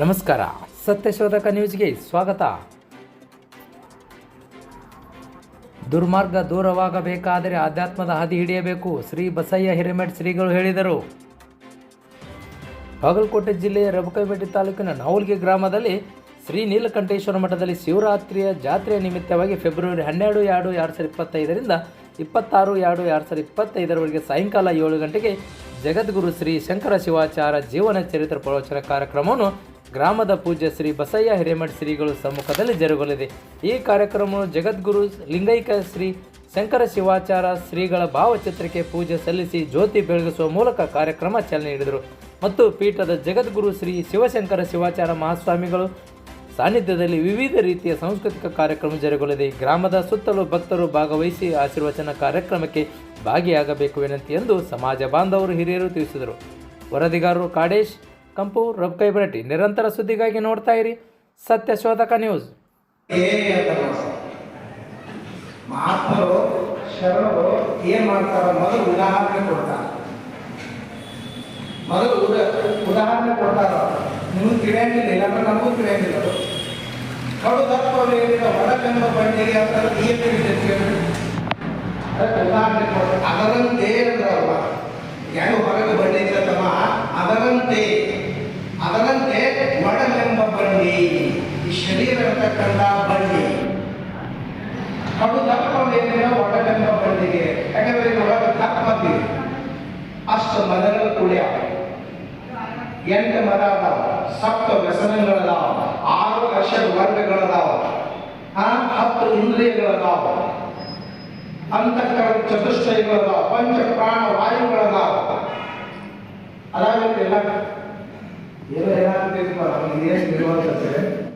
ನಮಸ್ಕಾರ. ಸತ್ಯಶೋಧಕ ನ್ಯೂಸ್ಗೆ ಸ್ವಾಗತ. ದುರ್ಮಾರ್ಗ ದೂರವಾಗಬೇಕಾದರೆ ಆಧ್ಯಾತ್ಮದ ಹಾದಿ ಹಿಡಿಯಬೇಕು, ಶ್ರೀ ಬಸಯ್ಯ ಹಿರೇಮಠ್ ಶ್ರೀಗಳು ಹೇಳಿದರು. ಬಾಗಲಕೋಟೆ ಜಿಲ್ಲೆಯ ರಬಕೈಬೆಟ್ಟಿ ತಾಲೂಕಿನ ನೌಲ್ಗೆ ಗ್ರಾಮದಲ್ಲಿ ಶ್ರೀ ನೀಲಕಂಠೇಶ್ವರ ಮಠದಲ್ಲಿ ಶಿವರಾತ್ರಿಯ ಜಾತ್ರೆಯ ನಿಮಿತ್ತವಾಗಿ ಫೆಬ್ರವರಿ ಹನ್ನೆರಡು, ಎರಡು ಎರಡು ಸಾವಿರದ ಇಪ್ಪತ್ತೈದರಿಂದ ಇಪ್ಪತ್ತಾರು, ಎರಡು ಎರಡು ಸಾವಿರದ ಇಪ್ಪತ್ತೈದರವರೆಗೆ ಸಾಯಂಕಾಲ ಏಳು ಗಂಟೆಗೆ ಜಗದ್ಗುರು ಶ್ರೀ ಶಂಕರ ಶಿವಾಚಾರ ಜೀವನ ಚರಿತ್ರೆ ಪ್ರವಚನ ಕಾರ್ಯಕ್ರಮವನ್ನು ಗ್ರಾಮದ ಪೂಜ್ಯ ಶ್ರೀ ಬಸಯ್ಯ ಹಿರೇಮಠ ಶ್ರೀಗಳು ಸಮ್ಮುಖದಲ್ಲಿ ಜರುಗಲಿದೆ. ಈ ಕಾರ್ಯಕ್ರಮವು ಜಗದ್ಗುರು ಲಿಂಗೈಕ ಶ್ರೀ ಶಂಕರ ಶಿವಾಚಾರ ಶ್ರೀಗಳ ಭಾವಚಿತ್ರಕ್ಕೆ ಪೂಜೆ ಸಲ್ಲಿಸಿ ಜ್ಯೋತಿ ಬೆಳಗಿಸುವ ಮೂಲಕ ಕಾರ್ಯಕ್ರಮ ಚಾಲನೆ ನೀಡಿದರು. ಮತ್ತು ಪೀಠದ ಜಗದ್ಗುರು ಶ್ರೀ ಶಿವಶಂಕರ ಶಿವಾಚಾರ ಮಹಾಸ್ವಾಮಿಗಳು ಸಾನ್ನಿಧ್ಯದಲ್ಲಿ ವಿವಿಧ ರೀತಿಯ ಸಾಂಸ್ಕೃತಿಕ ಕಾರ್ಯಕ್ರಮ ಜರುಗಲಿದೆ. ಗ್ರಾಮದ ಸುತ್ತಲೂ ಭಕ್ತರು ಭಾಗವಹಿಸಿ ಆಶೀರ್ವಚನ ಕಾರ್ಯಕ್ರಮಕ್ಕೆ ಭಾಗಿಯಾಗಬೇಕು ವಿನಂತಿ ಎಂದು ಸಮಾಜ ಬಾಂಧವರು ಹಿರಿಯರು ತಿಳಿಸಿದರು. ವರದಿಗಾರರು ಕಾಡೇಶ್ ಕಂಪು ರಬ್ಕೈಬರಟಿ ನಿರಂತರ ಸುದ್ದಿಗಾಗಿ ನೋಡ್ತಾ ಇರಿ ಸತ್ಯ ಶೋಧಕ ನ್ಯೂಸ್. ಮಹಾತ್ಮರು ಏನ್ ಮಾಡ್ತಾರ ಮೊದಲು ಉದಾಹರಣೆ ಕೊಡ್ತಾರೆ ಮೊದಲು ಉದ- ಉದಾಹರಣೆ ಬಂಡಿಗೆ ಅಂತ ದಪ್ಪ ಏನಿಲ್ಲ ಒಡಲೆಂಬ ಬಂಡಿಗೆ ಯಾಕಂದ್ರೆ ಒಳಗೆ ದಪ್ಪ ಅಂತೀವಿ ಅಷ್ಟು ಮದಗಳು ಕುಡಿಯಾವ ಎಂಟು ಮರ ಅದಾವ, ಸಪ್ತ ವ್ಯಸನಗಳದಾವ, ಆರು ಲಕ್ಷ ವರ್ಗಗಳದಾವ ಹತ್ತು ಇಂದ್ರಿಯಗಳದಾವ, ಅಂತಃಕರಣ ಚತುಷ್ಟಯಗಳದಾವ ಪಂಚ ಪ್ರಾಣ ವಾಯುಗಳದಾವ. ಅದಾವ ಎಲ್ಲ. ಏನೋ ಏನಾಗ್ತಿದ್ಪ ನಮ್ಗೆ ಏನು ಇರುವಂತಂದ್ರೆ